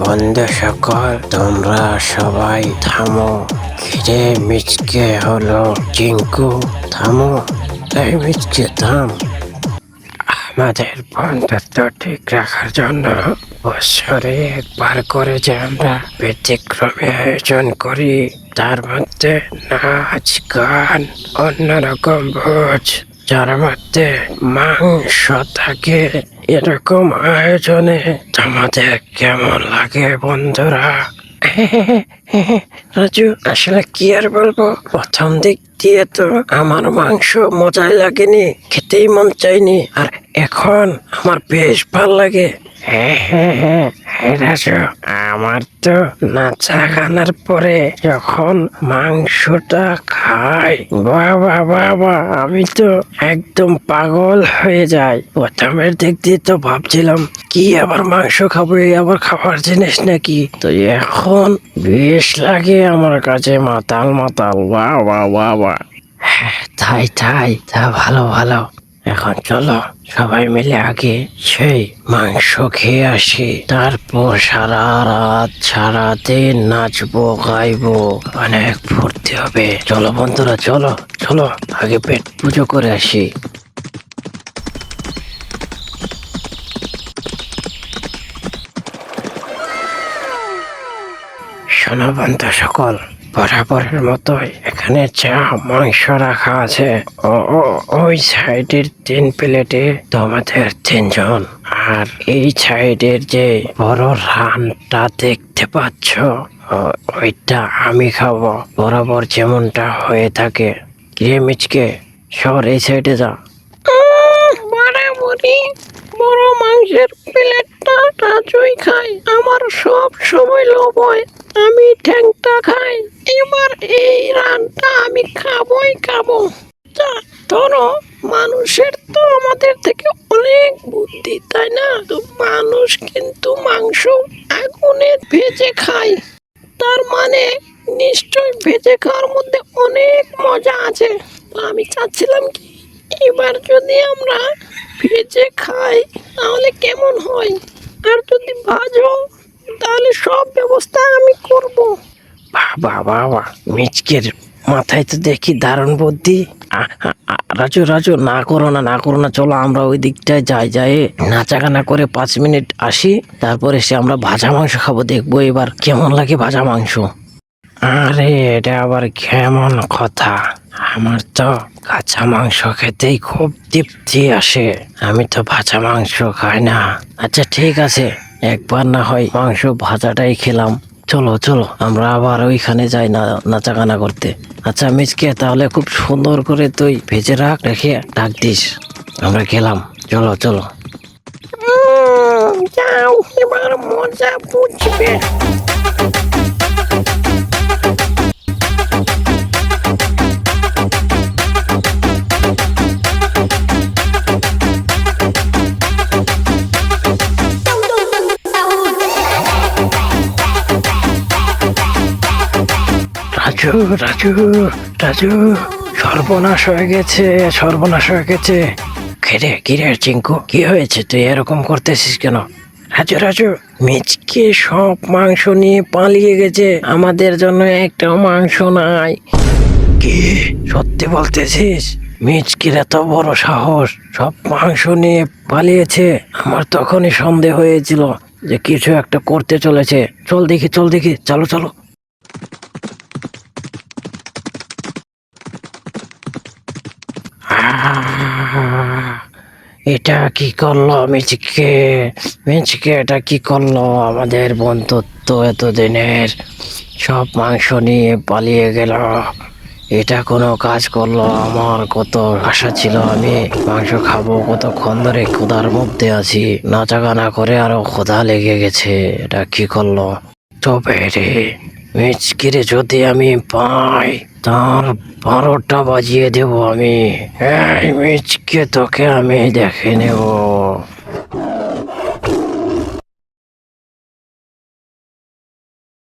বন্ধু সকল, তোমরা সবাই থামো। খিরে মিচকে হলো চিঙ্কু থামো এই মিচকে থাম। আমাদের বন্ধুত্ব ঠিক রাখার জন্য বছরে একবার করে যে আমরা ব্যতিক্রমী আয়োজন করি, তার মধ্যে নাচ, গান, অন্যরকম ভোজ যার মধ্যে মাংস থাকে এরকম আয়োজনে তোমাদের কেমন লাগে বন্ধুরা? রাজু, আসলে কি আর বলব? প্রথম দিক দিয়ে তো আমার মাংস মজাই লাগেনি, খেতেই মন চাইনি, আর এখন আমার বেশ ভালো লাগে। আমার তো নাচা গানার পরে যখন মাংসটা খাই বাবা বাবা আমি তো একদম পাগল হয়ে যাই। প্রথমের দিক দিয়ে তো ভাবছিলাম, কি আবার মাংস খাব আবার খাবার জিনিস নাকি? তো এখন বেশ লাগে আমার কাছে, মাতাল মাতাল। বা বা বা বা তাই তাই, তা ভালো ভালো। এখন চলো, সবাই মিলে আগে সেই মাংস খেয়ে আসি। তারপর সারা রাত, সারা দিন নাচবো, গাইবো, অনেক ফুর্তি হবে। চলো বন্ধুরা, চলো চলো, আগে পেট পুজো করে আসি। শোনো সকল। বরাবরের মতোই এখানে চা, মাংস রাখা আছে। ও ওই সাইডের তিন প্লেটে তোমাদের তিনজন। আর এই সাইডের যে বড় রানটা দেখতে পাচ্ছ ওইটা আমি খাব। বরাবর যেমনটা হয়ে থাকে। কিরে মিচকে, সর এই সাইডে যা। বড় মাংসের প্লেটটা রাজুই খাই। আমার সব সময় লোভ হয়। আমি ঠ্যাংটা খাই, এবার এই রানটা আমি খাবই খাব। তা ধরো, মানুষের তো আমাদের থেকে অনেক বুদ্ধি, তাই না? তো মানুষ কিন্তু মাংস আগুনে ভেজে খায়। তার মানে নিশ্চয় ভেজে খাওয়ার মধ্যে অনেক মজা আছে। আমি চাচ্ছিলাম কি, এবার যদি আমরা ভেজে খাই, তাহলে কেমন হয়? আর যদি ভাজো তাহলে সব ব্যবস্থা আমি করব। বাবা বাবা, মিচকের মাথায় তো দেখি দারুণ বুদ্ধি। রাজু রাজু, না করো না না করো না, চলো আমরা ওই দিকটায় যাই যাই। নাচাগানা করে পাঁচ মিনিট আসি, তারপরে সে আমরা ভাজা মাংস খাব, দেখব এবার কেমন লাগে ভাজা মাংস। আরে, এটা আবার কেমন কথা। আমার তো কাঁচা মাংস খেতেই খুব তৃপ্তি আসে। আমি তো ভাজা মাংস খাই না। আচ্ছা ঠিক আছে। একবার না হয় মাংস ভাজাটাই খেলাম। চলো চলো, আমরা আবার ওইখানে যাই না নাচাকানা করতে। আচ্ছা মিচকে তাহলে খুব সুন্দর করে তুই ভেজে রাখ, রেখে ডাক দিস। আমরা খেলাম। চলো চলো। যাও, এবার মজা বুঝবে। রাজু রাজু রাজু, সর্বনাশ হয়ে গেছে, সর্বনাশ হয়ে গেছে। কিরে কিরে চিঙ্কু, কি হয়েছে? তুই এরকম করতেছিস কেন? রাজু রাজু, মিচকে সব মাংস নিয়ে পালিয়ে গেছে। আমাদের জন্য একটা মাংস নাই। কি? সত্যি বলতেছিস? মিচকির এত বড় সাহস, সব মাংস নিয়ে পালিয়েছে। আমার তখনই সন্দেহ হয়েছিল যে কিছু একটা করতে চলেছে। চল দেখি চল দেখি, চলো চলো। এটা কি করল মিচকে? মিচকে এটা কি করল? আমাদের বন্ধুত্ব এতদিনের সব মাংস নিয়ে পালিয়ে গেল। এটা কোনো কাজ করল? আমার কত আশা ছিল আমি মাংস খাব, কতক্ষণ ধরে ক্ষুধার মধ্যে আছি। নাচা গানা করে আরও খোদা লেগে গেছে। এটা কি করল? তবে রে মিচকিরে যদি আমি পাই, তার বারোটা বাজিয়ে দেব আমি। এই মিচকে তোকে আমি দেখে নেব।